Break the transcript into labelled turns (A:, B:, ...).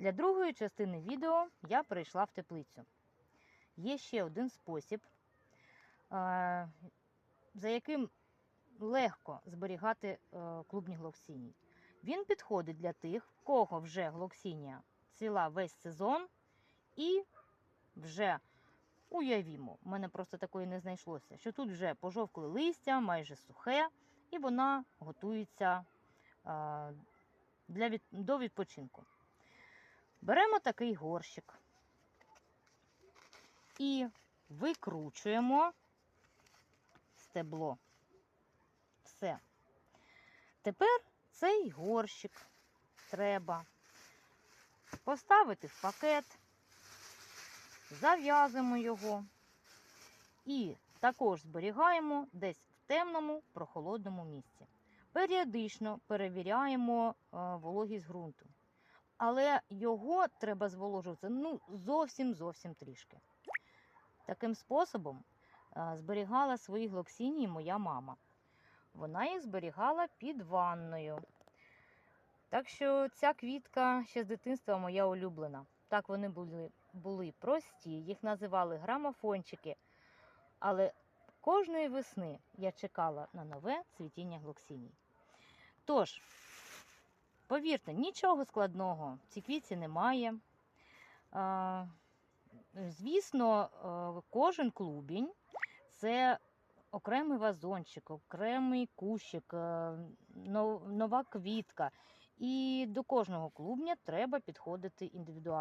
A: Для другої частини відео я прийшла в теплицю. Є ще один спосіб, е, за яким легко зберігати е, клубні глоксінії. Він підходить для тих, в кого вже глоксінія цвіла весь сезон, і вже уявімо, в мене просто такої не знайшлося, що тут вже пожовкли листя, майже сухе, і вона готується е, для від, до відпочинку. Беремо такий горщик і викручуємо стебло. Все. Тепер цей горщик треба поставити в пакет, зав'язуємо його і також зберігаємо десь в темному прохолодному місці. Періодично перевіряємо е, вологість ґрунту. Але його треба зволожувати ну, зовсім зовсім трішки. Таким способом е, зберігала свої глоксінії моя мама. Вона їх зберігала під ванною. Так що ця квітка ще з дитинства моя улюблена. Так вони були, були прості, їх називали грамофончики. Але кожної весни я чекала на нове цвітіння глоксіній. Тож, повірте, нічого складного в цій квітці немає. Звісно, кожен клубінь це окремий вазончик, окремий кущик, нова квітка. І до кожного клубня треба підходити індивідуально.